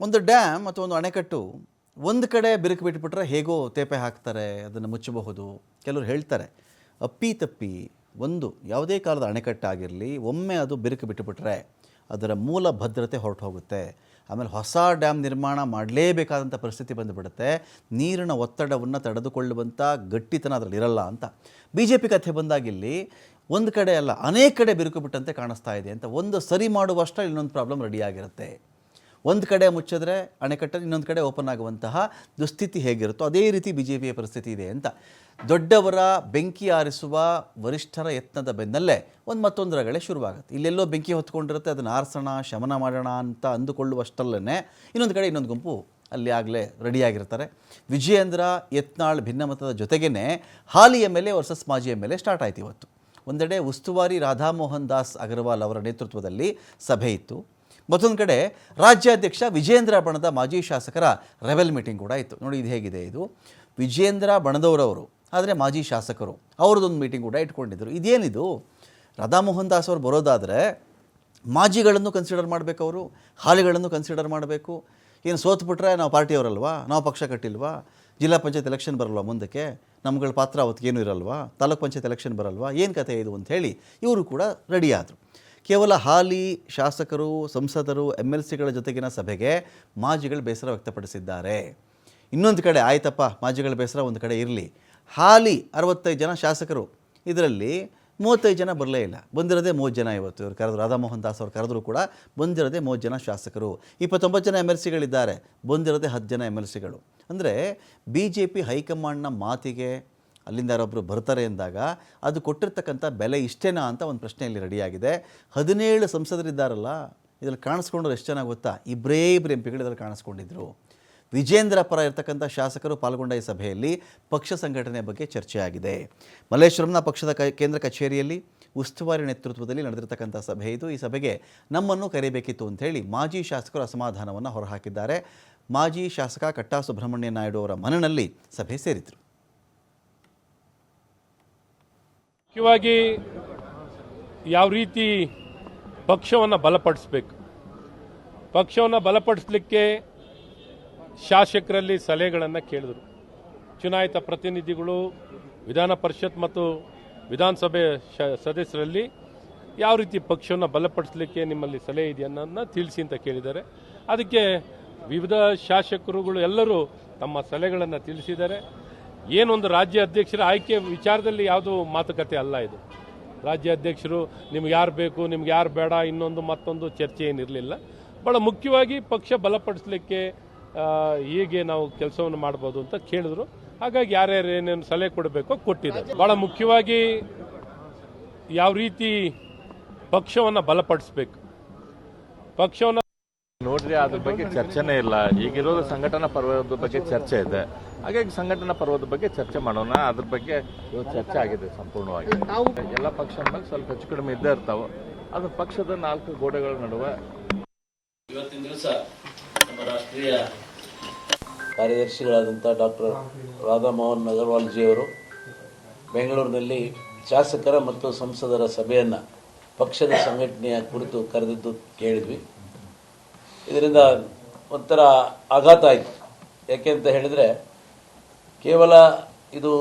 ಒಂದು ಡ್ಯಾಮ್ ಅಥವಾ ಒಂದು ಅಣೆಕಟ್ಟು ಒಂದು ಕಡೆ ಬಿರುಕು ಬಿಟ್ಬಿಟ್ರೆ ಹೇಗೋ ತೇಪೆ ಹಾಕ್ತಾರೆ, ಅದನ್ನು ಮುಚ್ಚಬಹುದು. ಕೆಲವರು ಹೇಳ್ತಾರೆ, ಅಪ್ಪಿ ತಪ್ಪಿ ಒಂದು ಯಾವುದೇ ಕಾಲದ ಅಣೆಕಟ್ಟಾಗಿರಲಿ ಒಮ್ಮೆ ಅದು ಬಿರುಕು ಬಿಟ್ಟುಬಿಟ್ರೆ ಅದರ ಮೂಲ ಭದ್ರತೆ ಹೊರಟು ಹೋಗುತ್ತೆ ಆಮೇಲೆ ಹೊಸ ಡ್ಯಾಮ್ ನಿರ್ಮಾಣ ಮಾಡಲೇಬೇಕಾದಂಥ ಪರಿಸ್ಥಿತಿ ಬಂದುಬಿಡುತ್ತೆ. ನೀರಿನ ಒತ್ತಡವನ್ನು ತಡೆದುಕೊಳ್ಳುವಂಥ ಗಟ್ಟಿತನ ಅದರಲ್ಲಿ ಇರಲ್ಲ ಅಂತ. ಬಿ ಜೆ ಪಿ ಕಥೆ ಬಂದಾಗಿಲ್ಲಿ ಒಂದು ಕಡೆ ಅಲ್ಲ, ಅನೇಕ ಕಡೆ ಬಿರುಕು ಬಿಟ್ಟಂತೆ ಕಾಣಿಸ್ತಾ ಇದೆ ಅಂತ. ಒಂದು ಸರಿ ಮಾಡುವಷ್ಟರಲ್ಲಿ ಇನ್ನೊಂದು ಪ್ರಾಬ್ಲಮ್ ರೆಡಿಯಾಗಿರುತ್ತೆ ಒಂದು ಕಡೆ ಮುಚ್ಚಿದ್ರೆ ಅಣೆಕಟ್ಟಲ್ಲಿ ಇನ್ನೊಂದು ಕಡೆ ಓಪನ್ ಆಗುವಂತಹ ದುಸ್ಥಿತಿ ಹೇಗಿರುತ್ತೋ ಅದೇ ರೀತಿ ಬಿ ಜೆ ಪಿಯ ಪರಿಸ್ಥಿತಿ ಇದೆ ಅಂತ. ದೊಡ್ಡವರ ಬೆಂಕಿ ಆರಿಸುವ ವರಿಷ್ಠರ ಯತ್ನದ ಬೆನ್ನಲ್ಲೇ ಒಂದು ಮತ್ತೊಂದು ರಗಳೆ ಶುರುವಾಗುತ್ತೆ. ಇಲ್ಲೆಲ್ಲೋ ಬೆಂಕಿ ಹೊತ್ಕೊಂಡಿರುತ್ತೆ, ಅದನ್ನು ಆರಿಸೋಣ, ಶಮನ ಮಾಡೋಣ ಅಂತ ಅಂದುಕೊಳ್ಳುವಷ್ಟಲ್ಲೇ ಇನ್ನೊಂದು ಕಡೆ ಇನ್ನೊಂದು ಗುಂಪು ಅಲ್ಲಿ ಆಗಲೇ ರೆಡಿಯಾಗಿರ್ತಾರೆ. ವಿಜಯೇಂದ್ರ ಯತ್ನಾಳ್ ಭಿನ್ನಮತದ ಜೊತೆಗೇ ಹಾಲಿ ಎಂ ಎಲ್ ಎ ವರ್ಸಸ್ ಮಾಜಿ ಎ ಸ್ಟಾರ್ಟ್ ಆಯಿತು ಇವತ್ತು. ಒಂದೆಡೆ ಉಸ್ತುವಾರಿ ರಾಧಾಮೋಹನ್ ದಾಸ್ ಅಗರ್ವಾಲ್ ಅವರ ನೇತೃತ್ವದಲ್ಲಿ ಸಭೆ ಇತ್ತು. ಮತ್ತೊಂದು ಕಡೆ ರಾಜ್ಯಾಧ್ಯಕ್ಷ ವಿಜೇಂದ್ರ ಬಣದ ಮಾಜಿ ಶಾಸಕರ ರೆವೆಲ್ ಮೀಟಿಂಗ್ ಕೂಡ ಇತ್ತು. ನೋಡಿ ಇದು ಹೇಗಿದೆ ಇದು. ವಿಜೇಂದ್ರ ಬಣದವರವರು, ಆದರೆ ಮಾಜಿ ಶಾಸಕರು, ಅವ್ರದ್ದೊಂದು ಮೀಟಿಂಗ್ ಕೂಡ ಇಟ್ಕೊಂಡಿದ್ರು. ಇದೇನಿದು? ರಾಧಾಮೋಹನ್ ದಾಸ್ ಅವರು ಬರೋದಾದರೆ ಮಾಜಿಗಳನ್ನು ಕನ್ಸಿಡರ್ ಮಾಡಬೇಕು ಅವರು ಹಾಲಿಗಳನ್ನು ಕನ್ಸಿಡರ್ ಮಾಡಬೇಕು. ಏನು ಸೋತ್ಬಿಟ್ರೆ ನಾವು ಪಾರ್ಟಿಯವರಲ್ವಾ? ನಾವು ಪಕ್ಷ ಕಟ್ಟಿಲ್ವಾ? ಜಿಲ್ಲಾ ಪಂಚಾಯತ್ ಎಲೆಕ್ಷನ್ ಬರಲ್ವಾ ಮುಂದಕ್ಕೆ? ನಮ್ಗಳ ಪಾತ್ರ ಅವತ್ತಿಗೇನು ಇರಲ್ವಾ? ತಾಲೂಕ್ ಪಂಚಾಯತ್ ಎಲೆಕ್ಷನ್ ಬರಲ್ವಾ? ಏನು ಕತೆ ಇದು ಅಂತ ಹೇಳಿ ಇವರು ಕೂಡ ರೆಡಿ ಆದರು. ಕೇವಲ ಹಾಲಿ ಶಾಸಕರು, ಸಂಸದರು ಎಂ ಎಲ್ ಸಿಗಳ ಜೊತೆಗಿನ ಸಭೆಗೆ ಮಾಜಿಗಳು ಬೇಸರ ವ್ಯಕ್ತಪಡಿಸಿದ್ದಾರೆ. ಇನ್ನೊಂದು ಕಡೆ, ಆಯ್ತಪ್ಪ, ಮಾಜಿಗಳ ಬೇಸರ ಒಂದು ಕಡೆ ಇರಲಿ. ಹಾಲಿ ಅರವತ್ತೈದು ಜನ ಶಾಸಕರು. ಇದರಲ್ಲಿ ಮೂವತ್ತೈದು ಜನ ಬರಲೇ ಇಲ್ಲ. ಬಂದಿರೋದೇ ಮೂವತ್ತು ಜನ ಇವತ್ತು. ಇವರು ಕರೆದ್ರು, ರಾಧಾಮೋಹನ್ ದಾಸ್ ಅವರು ಕರೆದರೂ ಕೂಡ ಬಂದಿರೋದೇ ಮೂವತ್ತು ಜನ ಶಾಸಕರು. ಇಪ್ಪತ್ತೊಂಬತ್ತು ಜನ ಎಂ ಎಲ್ ಸಿಗಳಿದ್ದಾರೆ. ಬಂದಿರೋದೇ ಹತ್ತು ಜನ ಎಂ ಎಲ್ ಸಿಗಳು. ಅಂದರೆ, ಬಿ ಜೆ ಪಿ ಹೈಕಮಾಂಡ್ನ ಮಾತಿಗೆ ಅಲ್ಲಿಂದ ಯಾರೊಬ್ಬರು ಬರ್ತಾರೆ ಎಂದಾಗ ಅದು ಕೊಟ್ಟಿರ್ತಕ್ಕಂಥ ಬೆಲೆ ಇಷ್ಟೇನಾ ಅಂತ ಒಂದು ಪ್ರಶ್ನೆ ಇಲ್ಲಿ ರೆಡಿಯಾಗಿದೆ. ಹದಿನೇಳು ಸಂಸದರಿದ್ದಾರಲ್ಲ, ಇದರಲ್ಲಿ ಕಾಣಿಸ್ಕೊಂಡ್ರು ಎಷ್ಟು ಜನ ಗೊತ್ತಾ? ಇಬ್ಬರೇ ಇಬ್ಬರು ಎಂ ಪಿಗಳು ಇದರಲ್ಲಿ ಕಾಣಿಸ್ಕೊಂಡಿದ್ರು. ವಿಜೇಂದ್ರ ಪರ ಇರತಕ್ಕಂಥ ಶಾಸಕರು ಪಾಲ್ಗೊಂಡ ಈ ಸಭೆಯಲ್ಲಿ ಪಕ್ಷ ಸಂಘಟನೆ ಬಗ್ಗೆ ಚರ್ಚೆಯಾಗಿದೆ. ಮಲ್ಲೇಶ್ವರಂನ ಪಕ್ಷದ ಕೇಂದ್ರ ಕಚೇರಿಯಲ್ಲಿ ಉಸ್ತುವಾರಿ ನೇತೃತ್ವದಲ್ಲಿ ನಡೆದಿರತಕ್ಕಂಥ ಸಭೆ ಇದು. ಈ ಸಭೆಗೆ ನಮ್ಮನ್ನು ಕರೆಯಬೇಕಿತ್ತು ಅಂಥೇಳಿ ಮಾಜಿ ಶಾಸಕರು ಅಸಮಾಧಾನವನ್ನು ಹೊರಹಾಕಿದ್ದಾರೆ. ಮಾಜಿ ಶಾಸಕ ಕಟ್ಟಾ ಸುಬ್ರಹ್ಮಣ್ಯ ನಾಯ್ಡು ಅವರ ಮನನಲ್ಲಿ ಸಭೆ ಸೇರಿದರು. ಮುಖ್ಯವಾಗಿ ಯಾವ ರೀತಿ ಪಕ್ಷವನ್ನು ಬಲಪಡಿಸ್ಬೇಕು. ಪಕ್ಷವನ್ನು ಬಲಪಡಿಸಲಿಕ್ಕೆ ಶಾಸಕರಲ್ಲಿ ಸಲಹೆಗಳನ್ನು ಕೇಳಿದರು. ಚುನಾಯಿತ ಪ್ರತಿನಿಧಿಗಳು, ವಿಧಾನ ಪರಿಷತ್ ಮತ್ತು ವಿಧಾನಸಭೆ ಸದಸ್ಯರಲ್ಲಿ ಯಾವ ರೀತಿ ಪಕ್ಷವನ್ನು ಬಲಪಡಿಸಲಿಕ್ಕೆ ನಿಮ್ಮಲ್ಲಿ ಸಲಹೆ ಇದೆಯನ್ನ ತಿಳಿಸಿ ಅಂತ ಕೇಳಿದ್ದಾರೆ. ಅದಕ್ಕೆ ವಿವಿಧ ಶಾಸಕರುಗಳು ಎಲ್ಲರೂ ತಮ್ಮ ಸಲಹೆಗಳನ್ನು ತಿಳಿಸಿದ್ದಾರೆ. ಏನೊಂದು ರಾಜ್ಯ ಅಧ್ಯಕ್ಷರ ಆಯ್ಕೆ ವಿಚಾರದಲ್ಲಿ ಯಾವುದು ಮಾತುಕತೆ ಅಲ್ಲ ಇದು. ರಾಜ್ಯ ಅಧ್ಯಕ್ಷರು ನಿಮ್ಗೆ ಯಾರು ಬೇಕು, ನಿಮ್ಗೆ ಯಾರು ಬೇಡ, ಇನ್ನೊಂದು ಮತ್ತೊಂದು ಚರ್ಚೆ ಏನಿರಲಿಲ್ಲ. ಭಾಳ ಮುಖ್ಯವಾಗಿ ಪಕ್ಷ ಬಲಪಡಿಸಲಿಕ್ಕೆ ಹೇಗೆ ನಾವು ಕೆಲಸವನ್ನು ಮಾಡ್ಬೋದು ಅಂತ ಕೇಳಿದ್ರು. ಹಾಗಾಗಿ ಯಾರ್ಯಾರು ಏನೇನು ಸಲಹೆ ಕೊಡಬೇಕೋ ಕೊಟ್ಟಿದ್ದಾರೆ. ಭಾಳ ಮುಖ್ಯವಾಗಿ ಯಾವ ರೀತಿ ಪಕ್ಷವನ್ನು ಬಲಪಡಿಸ್ಬೇಕು. ಪಕ್ಷವನ್ನು ನೋಡ್ರಿ ಅದ್ರ ಬಗ್ಗೆ ಚರ್ಚೆನೇ ಇಲ್ಲ. ಈಗಿರೋದು ಸಂಘಟನಾ ಪರ್ವದ ಬಗ್ಗೆ ಚರ್ಚೆ ಇದೆ. ಹಾಗಾಗಿ ಸಂಘಟನಾ ಪರ್ವದ ಬಗ್ಗೆ ಚರ್ಚೆ ಮಾಡೋಣ. ಅದ್ರ ಬಗ್ಗೆ ಇವತ್ತು ಚರ್ಚೆ ಆಗಿದೆ ಸಂಪೂರ್ಣವಾಗಿ. ಎಲ್ಲ ಪಕ್ಷ ಮೇಲೆ ಸ್ವಲ್ಪ ಹೆಚ್ಚು ಕಡಿಮೆ ಇದ್ದೇ ಇರ್ತಾವೆ. ಅದು ಪಕ್ಷದ ನಾಲ್ಕು ಗೋಡೆಗಳ ನಡುವೆ. ಇವತ್ತಿನ ದಿವಸ ನಮ್ಮ ರಾಷ್ಟ್ರೀಯ ಕಾರ್ಯದರ್ಶಿಗಳಾದಂಥ ಡಾಕ್ಟರ್ ರಾಧಾಮೋಹನ್ ಅವರು ಬೆಂಗಳೂರಿನಲ್ಲಿ ಶಾಸಕರ ಮತ್ತು ಸಂಸದರ ಸಭೆಯನ್ನು ಪಕ್ಷದ ಸಂಘಟನೆಯ ಕುರಿತು ಕರೆದಿದ್ದು ಕೇಳಿದ್ವಿ. ಇದರಿಂದ ಒಂಥರ ಆಘಾತ ಆಯಿತು. ಯಾಕೆ ಅಂತ ಹೇಳಿದರೆ ಕೇವಲ ಇದು